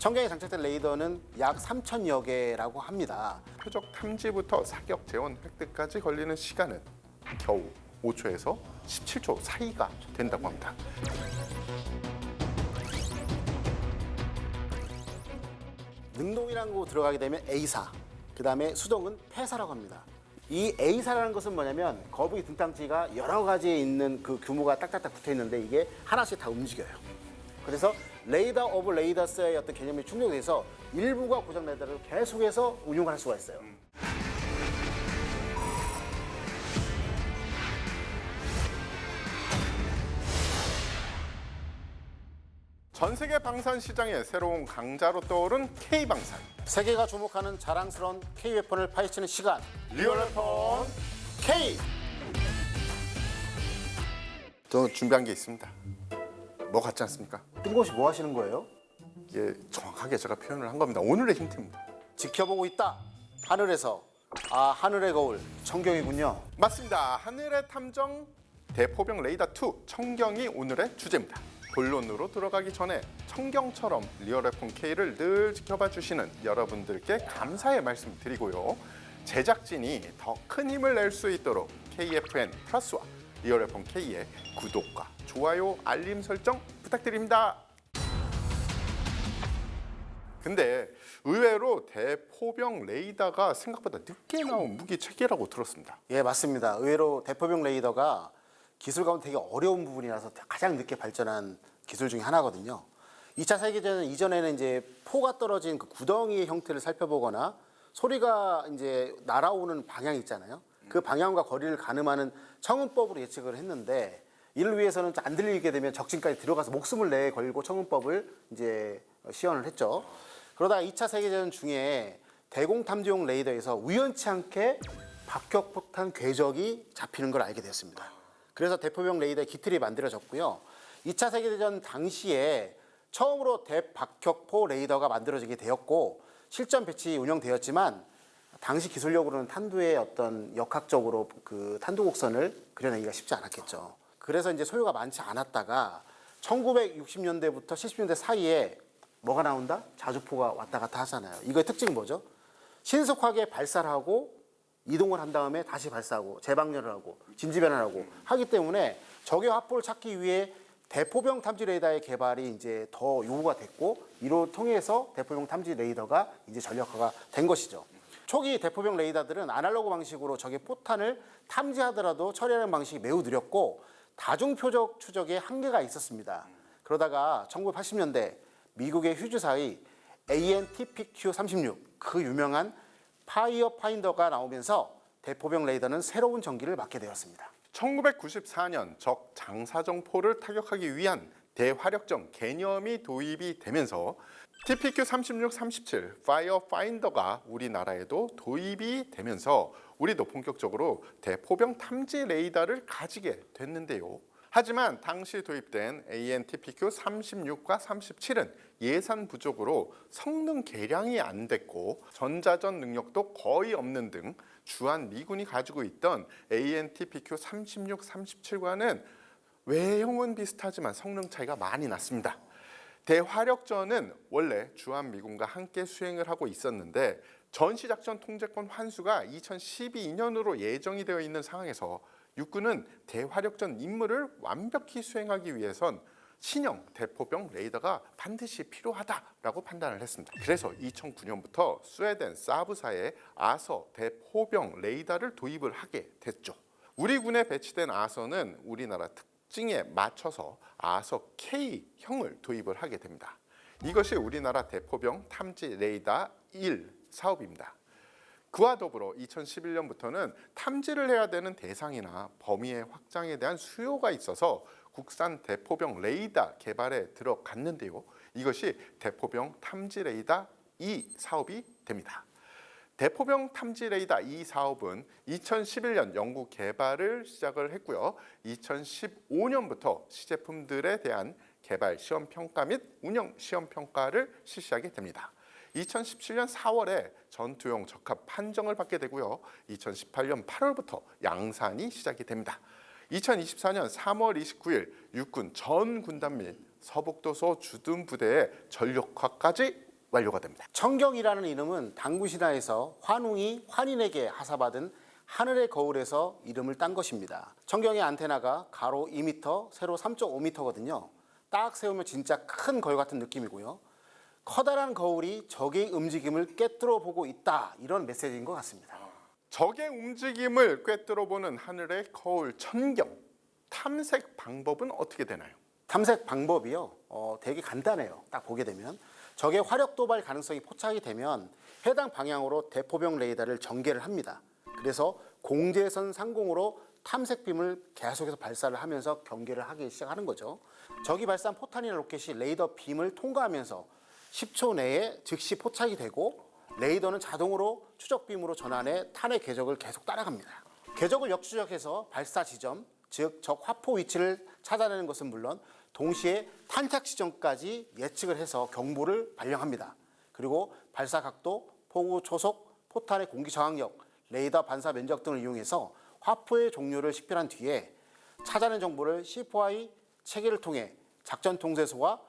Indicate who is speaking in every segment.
Speaker 1: 청경에 장착된 레이더는 약 3천여 개라고 합니다.
Speaker 2: 표적 탐지부터 사격 재원 획득까지 걸리는 시간은 겨우 5초에서 17초 사이가 된다고 합니다.
Speaker 1: 능동이라는 거 들어가게 되면 A사, 그 다음에 수동은 폐사라고 합니다. 이 A사라는 것은 뭐냐면 거북이 등딱지가 여러 가지에 있는 그 규모가 딱딱딱 붙어 있는데 이게 하나씩 다 움직여요. 그래서 레이더 오브 레이더스의 어떤 개념이 충족돼서 일부가 고장 레이더를 계속해서 운용할 수가 있어요.
Speaker 2: 전 세계 방산 시장의 새로운 강자로 떠오른 K 방산.
Speaker 1: 세계가 주목하는 자랑스러운 K 웨폰을 파헤치는 시간
Speaker 2: 리얼웨폰
Speaker 1: K.
Speaker 2: 저 준비한 게 있습니다. 뭐 같지 않습니까?
Speaker 1: 뜬금없이 뭐 하시는 거예요?
Speaker 2: 이게 정확하게 제가 표현을 한 겁니다. 오늘의 힌트입니다.
Speaker 1: 지켜보고 있다. 하늘에서 아 하늘의 거울 청경이군요.
Speaker 2: 맞습니다. 하늘의 탐정 대포병 레이더 2 청경이 오늘의 주제입니다. 본론으로 들어가기 전에 청경처럼 리얼웨폰 K를 늘 지켜봐 주시는 여러분들께 감사의 말씀 드리고요. 제작진이 더 큰 힘을 낼 수 있도록 KFN 플러스와 리얼웨폰 K의 구독과 좋아요, 알림 설정 부탁드립니다. 근데 의외로 대포병 레이더가 생각보다 늦게 나온 무기 체계라고 들었습니다.
Speaker 1: 예 맞습니다. 의외로 대포병 레이더가 기술 가운데 되게 어려운 부분이라서 가장 늦게 발전한 기술 중에 하나거든요. 2차 세계대전 이전에는 이제 포가 떨어진 그 구덩이의 형태를 살펴보거나 소리가 이제 날아오는 방향 있잖아요. 그 방향과 거리를 가늠하는 청음법으로 예측을 했는데 이를 위해서는 안 들리게 되면 적진까지 들어가서 목숨을 내 걸고 청음법을 이제 시연을 했죠. 그러다가 2차 세계대전 중에 대공탐지용 레이더에서 우연치 않게 박격폭탄 궤적이 잡히는 걸 알게 됐습니다. 그래서 대포병 레이더의 기틀이 만들어졌고요. 2차 세계대전 당시에 처음으로 대박격포 레이더가 만들어지게 되었고 실전 배치 운영되었지만 당시 기술력으로는 탄두의 어떤 역학적으로 그 탄두 곡선을 그려내기가 쉽지 않았겠죠. 그래서 이제 소요가 많지 않았다가 1960년대부터 70년대 사이에 뭐가 나온다? 자주포가 왔다 갔다 하잖아요. 이거의 특징이 뭐죠? 신속하게 발사를 하고 이동을 한 다음에 다시 발사하고 재방열을 하고 진지 변환하고 하기 때문에 적의 확보를 찾기 위해 대포병 탐지 레이더의 개발이 이제 더 요구가 됐고 이로 통해서 대포병 탐지 레이더가 이제 전력화가 된 것이죠. 초기 대포병 레이더들은 아날로그 방식으로 적의 포탄을 탐지하더라도 처리하는 방식이 매우 느렸고 다중 표적 추적에 한계가 있었습니다. 그러다가 1980년대 미국의 휴즈사의 ANTPQ-36 그 유명한 파이어 파인더가 나오면서 대포병 레이더는 새로운 전기를 맞게 되었습니다.
Speaker 2: 1994년 적 장사정포를 타격하기 위한 대화력정 개념이 도입이 되면서 TPQ 36, 37 파이어 파인더가 우리나라에도 도입이 되면서 우리도 본격적으로 대포병 탐지 레이더를 가지게 됐는데요. 하지만 당시 도입된 ANTPQ 36과 37은 예산 부족으로 성능 개량이 안 됐고 전자전 능력도 거의 없는 등 주한 미군이 가지고 있던 ANTPQ 36, 37과는 외형은 비슷하지만 성능 차이가 많이 났습니다. 대화력전은 원래 주한미군과 함께 수행을 하고 있었는데 전시작전 통제권 환수가 2012년으로 예정이 되어 있는 상황에서 육군은 대화력전 임무를 완벽히 수행하기 위해선 신형 대포병 레이더가 반드시 필요하다라고 판단을 했습니다. 그래서 2009년부터 스웨덴 사브사에 아서 대포병 레이더를 도입을 하게 됐죠. 우리 군에 배치된 아서는 우리나라 특 징에 맞춰서 아서 K형을 도입을 하게 됩니다. 이것이 우리나라 대포병 탐지 레이더 1 사업입니다. 그와 더불어 2011년부터는 탐지를 해야 되는 대상이나 범위의 확장에 대한 수요가 있어서 국산 대포병 레이더 개발에 들어갔는데요. 이것이 대포병 탐지 레이더 2 사업이 됩니다. 대포병 탐지 레이더 이 사업은 2011년 연구 개발을 시작을 했고요. 2015년부터 시제품들에 대한 개발 시험 평가 및 운영 시험 평가를 실시하게 됩니다. 2017년 4월에 전투용 적합 판정을 받게 되고요. 2018년 8월부터 양산이 시작이 됩니다. 2024년 3월 29일 육군 전 군단 및 서북도서 주둔 부대의 전력화까지 완료가 됩니다.
Speaker 1: 청경이라는 이름은 당군 신화에서 환웅이 환인에게 하사받은 하늘의 거울에서 이름을 딴 것입니다. 청경의 안테나가 가로 2m, 세로 3.5m거든요. 딱 세우면 진짜 큰 거울 같은 느낌이고요. 커다란 거울이 적의 움직임을 꿰뚫어 보고 있다 이런 메시지인 것 같습니다.
Speaker 2: 적의 움직임을 꿰뚫어 보는 하늘의 거울 천경. 탐색 방법은 어떻게 되나요?
Speaker 1: 탐색 방법이요. 어, 되게 간단해요. 딱 보게 되면 적의 화력 도발 가능성이 포착이 되면 해당 방향으로 대포병 레이더를 전개를 합니다. 그래서 공제선 상공으로 탐색빔을 계속해서 발사를 하면서 경계를 하기 시작하는 거죠. 적이 발사한 포탄이나 로켓이 레이더 빔을 통과하면서 10초 내에 즉시 포착이 되고 레이더는 자동으로 추적빔으로 전환해 탄의 궤적을 계속 따라갑니다. 궤적을 역추적해서 발사 지점, 즉 적 화포 위치를 찾아내는 것은 물론 동시에 탄착 지점까지 예측을 해서 경보를 발령합니다. 그리고 발사 각도, 포구 초속, 포탄의 공기 저항력, 레이더 반사 면적 등을 이용해서 화포의 종류를 식별한 뒤에 찾아낸 정보를 C4I 체계를 통해 작전 통제소와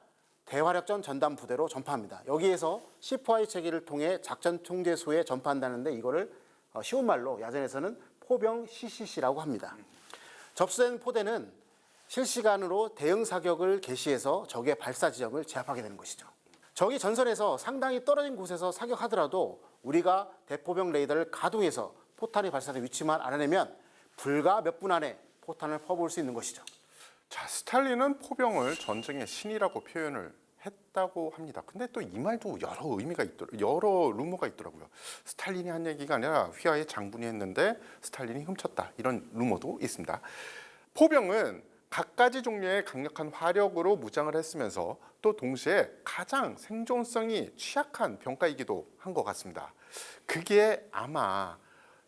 Speaker 1: 대화력전 전담 부대로 전파합니다. 여기에서 C4I 체계를 통해 작전 통제소에 전파한다는데 이거를 어, 쉬운 말로 야전에서는 포병 CCC라고 합니다. 접수된 포대는 실시간으로 대응 사격을 개시해서 적의 발사 지점을 제압하게 되는 것이죠. 적이 전선에서 상당히 떨어진 곳에서 사격하더라도 우리가 대포병 레이더를 가동해서 포탄이 발사된 위치만 알아내면 불과 몇 분 안에 포탄을 퍼부을 수 있는 것이죠.
Speaker 2: 자, 스탈린은 포병을 전쟁의 신이라고 표현을 했다고 합니다. 근데 또 이 말도 여러 의미가 있더 여러 루머가 있더라고요. 스탈린이 한 얘기가 아니라 휘하의 장군이 했는데 스탈린이 훔쳤다 이런 루머도 있습니다. 포병은 갖가지 종류의 강력한 화력으로 무장을 했으면서 또 동시에 가장 생존성이 취약한 병가이기도 한 것 같습니다. 그게 아마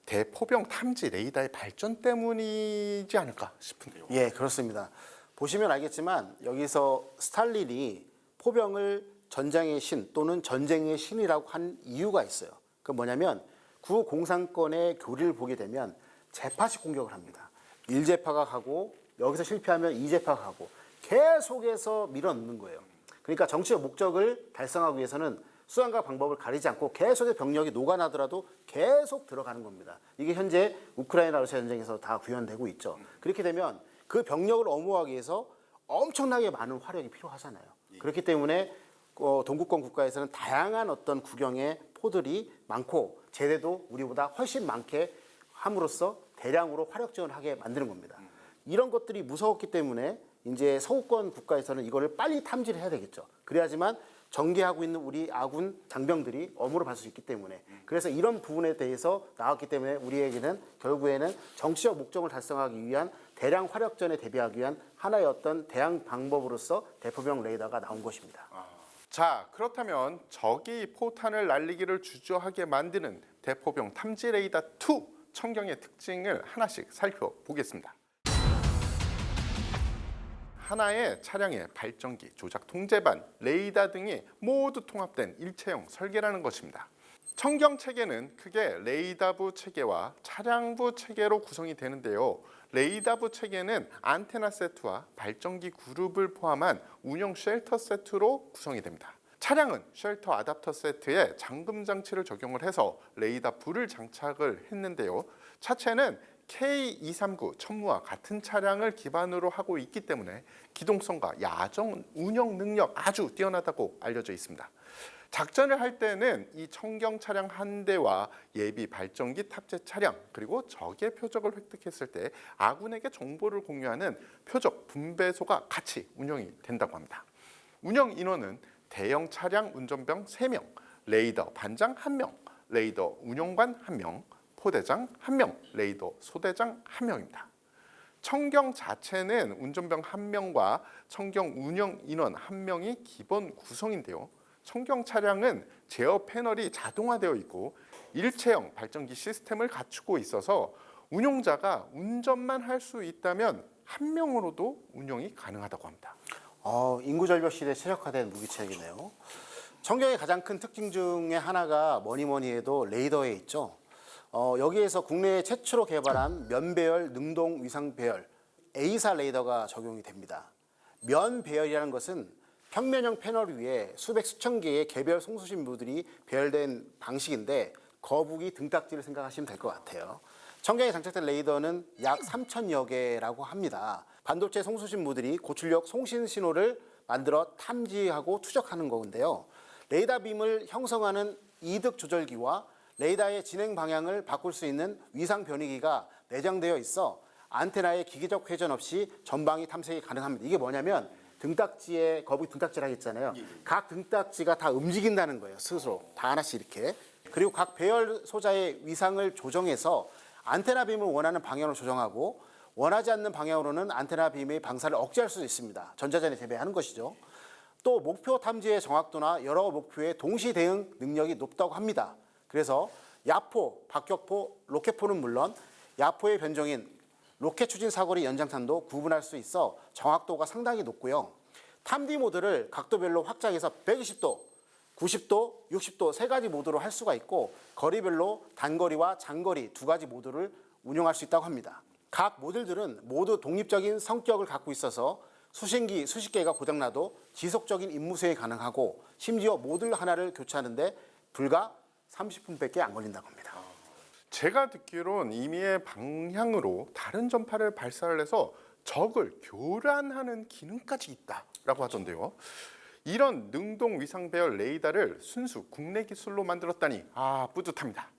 Speaker 2: 대포병 탐지 레이더의 발전 때문이지 않을까 싶은데요.
Speaker 1: 예, 그렇습니다. 보시면 알겠지만 여기서 스탈린이 포병을 전장의 신 또는 전쟁의 신이라고 한 이유가 있어요. 그 뭐냐면 구 공산권의 교리를 보게 되면 재파식 공격을 합니다. 일제파가 가고 여기서 실패하면 이제파가 가고 계속해서 밀어넣는 거예요. 그러니까 정치적 목적을 달성하기 위해서는 수단과 방법을 가리지 않고 계속의 병력이 녹아나더라도 계속 들어가는 겁니다. 이게 현재 우크라이나 러시아 전쟁에서 다 구현되고 있죠. 그렇게 되면 그 병력을 엄호하기 위해서 엄청나게 많은 화력이 필요하잖아요. 그렇기 때문에 어, 동구권 국가에서는 다양한 어떤 구경의 포들이 많고 제대도 우리보다 훨씬 많게 함으로써 대량으로 화력 지원을 하게 만드는 겁니다. 이런 것들이 무서웠기 때문에 이제 서구권 국가에서는 이거를 빨리 탐지를 해야 되겠죠. 그래야지만 전개하고 있는 우리 아군 장병들이 어무를 받을 수 있기 때문에 그래서 이런 부분에 대해서 나왔기 때문에 우리에게는 결국에는 정치적 목적을 달성하기 위한 대량 화력전에 대비하기 위한 하나의 어떤 대항 방법으로서 대포병 레이더가 나온 것입니다.
Speaker 2: 자, 그렇다면 적이 포탄을 날리기를 주저하게 만드는 대포병 탐지 레이더 2 청경의 특징을 하나씩 살펴보겠습니다. 하나의 차량의 발전기, 조작 통제반, 레이더 등이 모두 통합된 일체형 설계라는 것입니다. 청경 체계는 크게 레이더부 체계와 차량부 체계로 구성이 되는데요. 레이더부 체계는 안테나 세트와 발전기 그룹을 포함한 운영 쉘터 세트로 구성이 됩니다. 차량은 쉘터 아답터 세트에 잠금 장치를 적용을 해서 레이더 불을 장착을 했는데요. 차체는 K239 천무와 같은 차량을 기반으로 하고 있기 때문에 기동성과 야정 운영 능력 아주 뛰어나다고 알려져 있습니다. 작전을 할 때는 이 청경 차량 한 대와 예비 발전기 탑재 차량 그리고 적의 표적을 획득했을 때 아군에게 정보를 공유하는 표적 분배소가 같이 운영이 된다고 합니다. 운영 인원은 대형 차량 운전병 3명, 레이더 반장 1명, 레이더 운영관 1명, 포대장 1명, 레이더 소대장 1명입니다. 청경 자체는 운전병 한 명과 청경 운영 인원 한 명이 기본 구성인데요. 청경 차량은 제어 패널이 자동화되어 있고 일체형 발전기 시스템을 갖추고 있어서 운용자가 운전만 할 수 있다면 한 명으로도 운영이 가능하다고 합니다.
Speaker 1: 어, 인구 절벽 시대에 최적화된 무기체계네요. 청경의 가장 큰 특징 중에 하나가 뭐니 뭐니 해도 레이더에 있죠. 어, 여기에서 국내에 최초로 개발한 면배열 능동 위상 배열 A사 레이더가 적용이 됩니다. 면 배열이라는 것은 평면형 패널 위에 수백 수천 개의 개별 송수신부들이 배열된 방식인데 거북이 등딱지를 생각하시면 될 것 같아요. 청경에 장착된 레이더는 약 3천여 개라고 합니다. 반도체 송수신부들이 고출력 송신 신호를 만들어 탐지하고 투적하는 건데요. 레이더 빔을 형성하는 이득 조절기와 레이더의 진행 방향을 바꿀 수 있는 위상 변이기가 내장되어 있어 안테나의 기계적 회전 없이 전방위 탐색이 가능합니다. 이게 뭐냐면 등딱지에 거북이 등딱지라고 했잖아요. 각 등딱지가 다 움직인다는 거예요. 스스로 다 하나씩 이렇게. 그리고 각 배열 소자의 위상을 조정해서 안테나 빔을 원하는 방향으로 조정하고 원하지 않는 방향으로는 안테나 빔의 방사를 억제할 수 있습니다. 전자전에 대비하는 것이죠. 또 목표 탐지의 정확도나 여러 목표의 동시 대응 능력이 높다고 합니다. 그래서 야포, 박격포, 로켓포는 물론 야포의 변종인 로켓 추진 사거리 연장탄도 구분할 수 있어 정확도가 상당히 높고요. 탐디 모드를 각도별로 확장해서 120도, 90도, 60도 세 가지 모드로 할 수가 있고 거리별로 단거리와 장거리 두 가지 모드를 운영할 수 있다고 합니다. 각 모델들은 모두 독립적인 성격을 갖고 있어서 수신기 수십 개가 고장나도 지속적인 임무 수행이 가능하고 심지어 모듈 하나를 교체하는데 불과 30분밖에 안 걸린다고 합니다.
Speaker 2: 제가 듣기론 임의의 방향으로 다른 전파를 발사를 해서 적을 교란하는 기능까지 있다라고 하던데요. 이런 능동 위상 배열 레이더를 순수 국내 기술로 만들었다니 아 뿌듯합니다.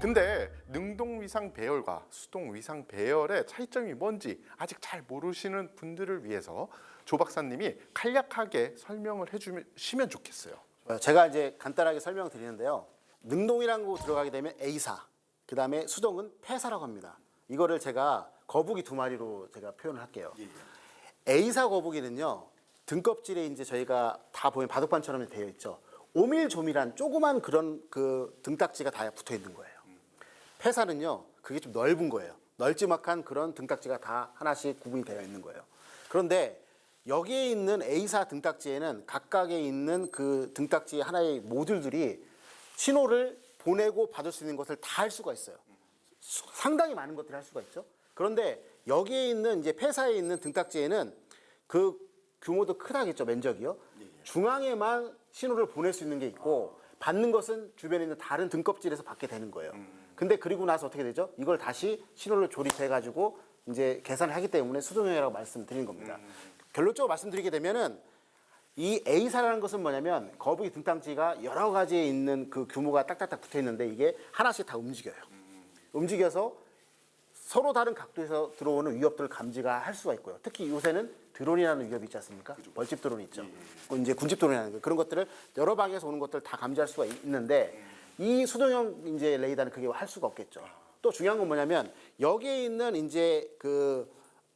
Speaker 2: 근데 능동 위상 배열과 수동 위상 배열의 차이점이 뭔지 아직 잘 모르시는 분들을 위해서 조 박사님이 간략하게 설명을 해주시면 좋겠어요.
Speaker 1: 제가 이제 간단하게 설명드리는데요. 능동이라는 거 들어가게 되면 A사, 그 다음에 수동은 폐사라고 합니다. 이거를 제가 거북이 두 마리로 제가 표현을 할게요. A사 거북이는요 등껍질에 이제 저희가 다 보면 바둑판처럼 되어 있죠. 오밀조밀한 조그만 그런 그 등딱지가 다 붙어 있는 거예요. 폐사는요 그게 좀 넓은 거예요. 널찍막한 그런 등딱지가 다 하나씩 구분이 되어 있는 거예요. 그런데 여기에 있는 A사 등딱지에는 각각에 있는 그 등딱지 하나의 모듈들이 신호를 보내고 받을 수 있는 것을 다 할 수가 있어요. 수- 상당히 많은 것들을 할 수가 있죠. 그런데 여기에 있는 이제 폐사에 있는 등딱지에는 그 규모도 크다겠죠 면적이요. 중앙에만 신호를 보낼 수 있는 게 있고 받는 것은 주변에 있는 다른 등껍질에서 받게 되는 거예요. 근데 그리고 나서 어떻게 되죠? 이걸 다시 신호를 조립해 가지고 이제 계산을 하기 때문에 수동형이라고 말씀드린 겁니다. 결론적으로 말씀드리게 되면은 이 A사라는 것은 뭐냐면 거북이 등딱지가 여러 가지에 있는 그 규모가 딱딱딱 붙어 있는데 이게 하나씩 다 움직여요. 움직여서 서로 다른 각도에서 들어오는 위협들을 감지가 할 수가 있고요. 특히 요새는 드론이라는 위협이 있지 않습니까? 벌집 드론이 있죠. 그 이제 군집 드론이라는 거 그런 것들을 여러 방에서 오는 것들 다 감지할 수가 있는데 이 수동형 이제 레이더는 그게 할 수가 없겠죠. 또 중요한 건 뭐냐면 여기에 있는 이제 그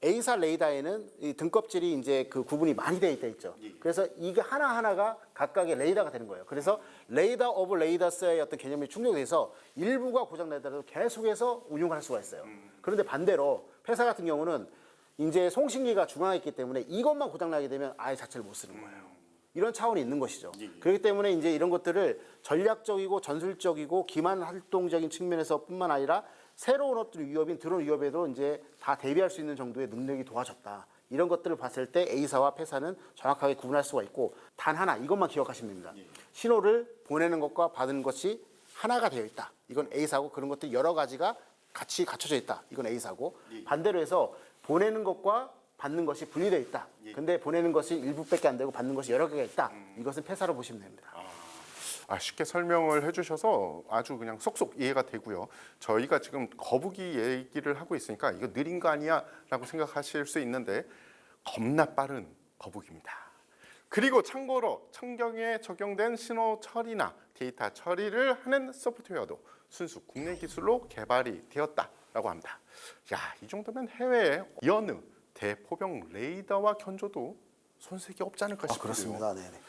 Speaker 1: A사 레이더에는 이 등껍질이 이제 그 구분이 많이 돼 있다 있죠. 그래서 이게 하나 하나가 각각의 레이더가 되는 거예요. 그래서 레이더 오브 레이더스의 어떤 개념이 충족돼서 일부가 고장 나더라도 계속해서 운용할 수가 있어요. 그런데 반대로 폐사 같은 경우는 이제 송신기가 중앙에 있기 때문에 이것만 고장 나게 되면 아예 자체를 못 쓰는 거예요. 이런 차원이 있는 것이죠. 그렇기 때문에 이제 이런 것들을 전략적이고 전술적이고 기만 활동적인 측면에서 뿐만 아니라 새로운 어떤 위협인 드론 위협에도 이제 다 대비할 수 있는 정도의 능력이 도와줬다. 이런 것들을 봤을 때 A사와 폐사는 정확하게 구분할 수가 있고 단 하나 이것만 기억하시면 됩니다. 신호를 보내는 것과 받는 것이 하나가 되어 있다. 이건 A사고 그런 것들이 여러 가지가 같이 갖춰져 있다. 이건 A사고 반대로 해서 보내는 것과 받는 것이 분리되어 있다. 근데 보내는 것이 일부밖에 안 되고 받는 것이 여러 개가 있다. 이것은 폐사로 보시면 됩니다.
Speaker 2: 아, 쉽게 설명을 해주셔서 아주 그냥 쏙쏙 이해가 되고요. 저희가 지금 거북이 얘기를 하고 있으니까 이거 느린 거 아니야라고 생각하실 수 있는데 겁나 빠른 거북입니다. 그리고 참고로 청경에 적용된 신호 처리나 데이터 처리를 하는 소프트웨어도 순수 국내 기술로 개발이 되었다라고 합니다. 야, 이 정도면 해외의 여느 대포병 레이더와 견조도 손색이 없지 않을까
Speaker 1: 아,
Speaker 2: 싶어요.
Speaker 1: 그렇습니다. 네네.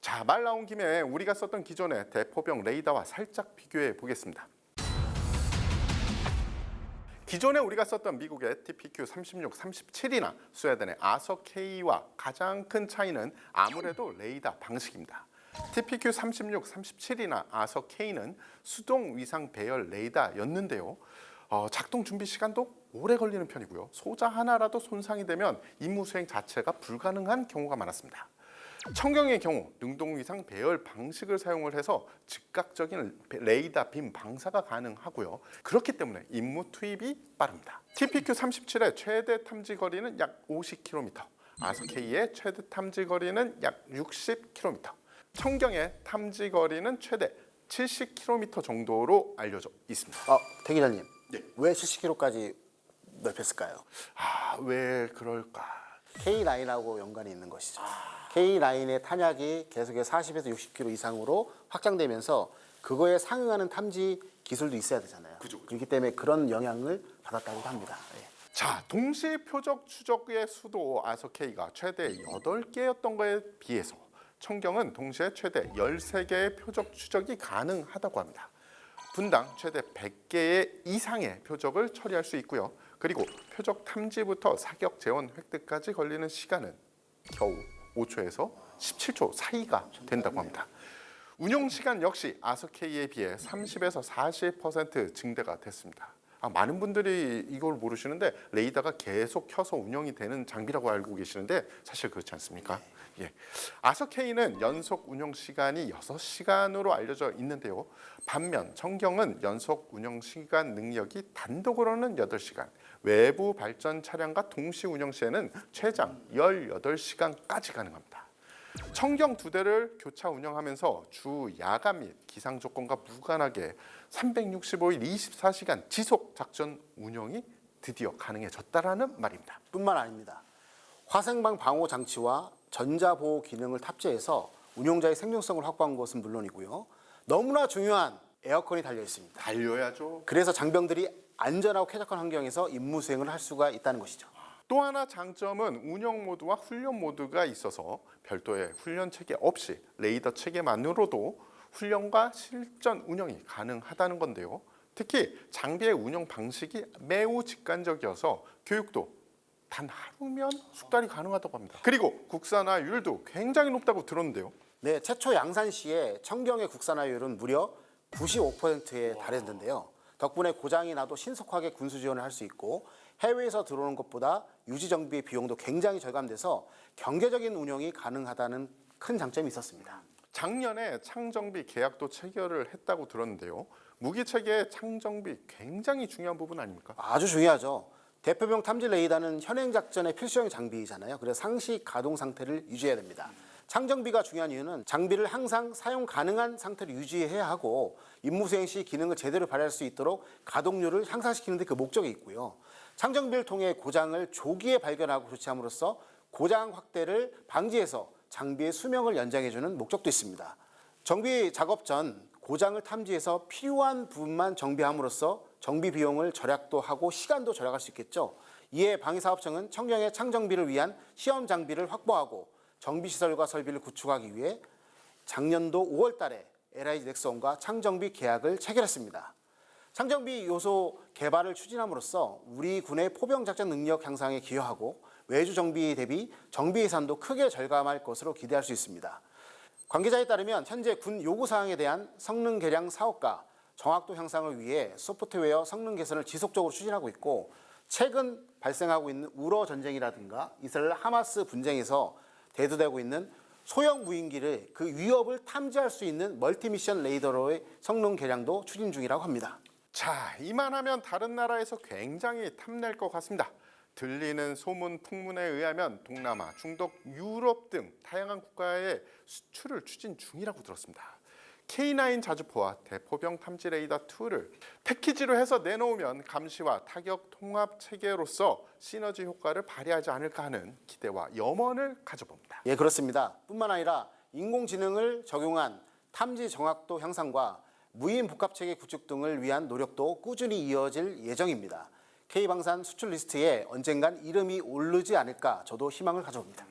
Speaker 2: 자, 말 나온 김에 우리가 썼던 기존의 대포병 레이더와 살짝 비교해 보겠습니다. 기존에 우리가 썼던 미국의 TPQ 36, 37이나 스웨덴의 아서 K와 가장 큰 차이는 아무래도 레이더 방식입니다. TPQ 36, 37이나 아서 K는 수동 위상 배열 레이더였는데요. 어, 작동 준비 시간도 오래 걸리는 편이고요. 소자 하나라도 손상이 되면 임무 수행 자체가 불가능한 경우가 많았습니다. 청경의 경우 능동위상 배열 방식을 사용을 해서 즉각적인 레이더 빔 방사가 가능하고요. 그렇기 때문에 임무 투입이 빠릅니다. TPQ 37의 최대 탐지 거리는 약 50km, 아스케이의 최대 탐지 거리는 약 60km, 청경의 탐지 거리는 최대 70km 정도로 알려져 있습니다.
Speaker 1: 어, 태 기자님.
Speaker 2: 네.
Speaker 1: 왜 70km까지 넓혔을까요?
Speaker 2: 아, 왜 그럴까?
Speaker 1: K9하고 연관이 있는 것이죠. K9의 탄약이 계속해서 40에서 60km 이상으로 확장되면서 그거에 상응하는 탐지 기술도 있어야 되잖아요.
Speaker 2: 그죠, 그죠.
Speaker 1: 그렇기 때문에 그런 영향을 받았다고 합니다. 예.
Speaker 2: 자, 동시 표적 추적의 수도 아서케이가 최대 8개였던 거에 비해서 청경은 동시에 최대 13개의 표적 추적이 가능하다고 합니다. 분당 최대 100개의 이상의 표적을 처리할 수 있고요. 그리고 표적 탐지부터 사격 재원 획득까지 걸리는 시간은 겨우 5초에서 17초 사이가 된다고 합니다. 운용 시간 역시 아서케이에 비해 30에서 40% 증대가 됐습니다. 아, 많은 분들이 이걸 모르시는데 레이더가 계속 켜서 운영이 되는 장비라고 알고 계시는데 사실 그렇지 않습니까? 예. 아서케이는 연속 운영 시간이 6시간으로 알려져 있는데요. 반면 청경은 연속 운영 시간 능력이 단독으로는 8시간, 외부 발전 차량과 동시 운영 시에는 최장 18시간까지 가능합니다. 청경 두 대를 교차 운영하면서 주 야간 및 기상 조건과 무관하게 365일 24시간 지속 작전 운영이 드디어 가능해졌다라는 말입니다.
Speaker 1: 뿐만 아닙니다. 화생방 방호 장치와 전자 보호 기능을 탑재해서 운용자의 생존성을 확보한 것은 물론이고요. 너무나 중요한 에어컨이 달려 있습니다.
Speaker 2: 달려야죠.
Speaker 1: 그래서 장병들이 안전하고 쾌적한 환경에서 임무 수행을 할 수가 있다는 것이죠.
Speaker 2: 또 하나 장점은 운영 모드와 훈련 모드가 있어서 별도의 훈련 체계 없이 레이더 체계만으로도 훈련과 실전 운영이 가능하다는 건데요. 특히 장비의 운영 방식이 매우 직관적이어서 교육도 단 하루면 숙달이 가능하다고 합니다. 그리고 국산화율도 굉장히 높다고 들었는데요.
Speaker 1: 네, 최초 양산시의 청경의 국산화율은 무려 95%에 달했는데요. 덕분에 고장이 나도 신속하게 군수 지원을 할 수 있고 해외에서 들어오는 것보다 유지 정비의 비용도 굉장히 절감돼서 경제적인 운영이 가능하다는 큰 장점이 있었습니다.
Speaker 2: 작년에 창정비 계약도 체결을 했다고 들었는데요. 무기 체계의 창정비 굉장히 중요한 부분 아닙니까?
Speaker 1: 아주 중요하죠. 대표병 탐지 레이더는 현행 작전의 필수형 장비이잖아요. 그래서 상시 가동 상태를 유지해야 됩니다. 창정비가 중요한 이유는 장비를 항상 사용 가능한 상태를 유지해야 하고 임무 수행 시 기능을 제대로 발휘할 수 있도록 가동률을 향상시키는 데 그 목적이 있고요. 창정비를 통해 고장을 조기에 발견하고 조치함으로써 고장 확대를 방지해서 장비의 수명을 연장해주는 목적도 있습니다. 정비 작업 전 고장을 탐지해서 필요한 부분만 정비함으로써 정비 비용을 절약도 하고 시간도 절약할 수 있겠죠. 이에 방위사업청은 청경의 창정비를 위한 시험 장비를 확보하고 정비 시설과 설비를 구축하기 위해 작년도 5월 달에 LIG 넥슨과 창정비 계약을 체결했습니다. 창정비 요소 개발을 추진함으로써 우리 군의 포병 작전 능력 향상에 기여하고 외주 정비 대비 정비 예산도 크게 절감할 것으로 기대할 수 있습니다. 관계자에 따르면 현재 군 요구 사항에 대한 성능 개량 사업과 정확도 향상을 위해 소프트웨어 성능 개선을 지속적으로 추진하고 있고 최근 발생하고 있는 우러 전쟁이라든가 이스라엘 하마스 분쟁에서 대두되고 있는 소형 무인기를 그 위협을 탐지할 수 있는 멀티미션 레이더로의 성능 개량도 추진 중이라고 합니다.
Speaker 2: 자, 이만하면 다른 나라에서 굉장히 탐낼 것 같습니다. 들리는 소문 풍문에 의하면 동남아, 중동, 유럽 등 다양한 국가에 수출을 추진 중이라고 들었습니다. K9 자주포와 대포병 탐지 레이더 2를 패키지로 해서 내놓으면 감시와 타격 통합 체계로서 시너지 효과를 발휘하지 않을까 하는 기대와 염원을 가져봅니다.
Speaker 1: 예, 그렇습니다. 뿐만 아니라 인공지능을 적용한 탐지 정확도 향상과 무인 복합 체계 구축 등을 위한 노력도 꾸준히 이어질 예정입니다. K방산 수출 리스트에 언젠간 이름이 오르지 않을까 저도 희망을 가져봅니다.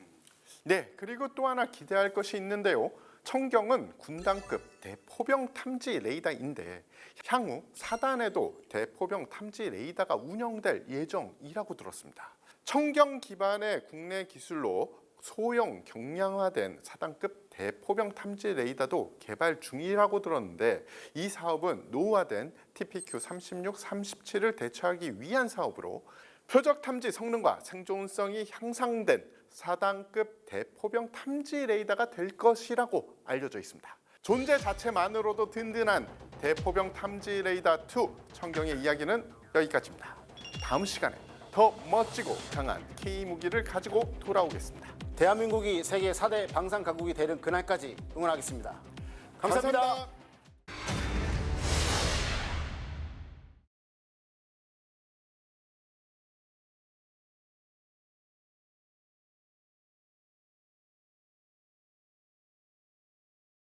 Speaker 2: 네, 그리고 또 하나 기대할 것이 있는데요. 청경은 군단급 대포병 탐지 레이더인데 향후 사단에도 대포병 탐지 레이더가 운영될 예정이라고 들었습니다. 청경 기반의 국내 기술로 소형 경량화된 사단급 대포병 탐지 레이더도 개발 중이라고 들었는데 이 사업은 노후화된 TPQ 36, 37을 대처하기 위한 사업으로 표적 탐지 성능과 생존성이 향상된 사단급 대포병 탐지 레이더가 될 것이라고 알려져 있습니다. 존재 자체만으로도 든든한 대포병 탐지 레이더 2 청경의 이야기는 여기까지입니다. 다음 시간에 더 멋지고 강한 K 무기를 가지고 돌아오겠습니다.
Speaker 1: 대한민국이 세계 4대 방산 강국이 되는 그날까지 응원하겠습니다 감사합니다.
Speaker 2: 감사합니다.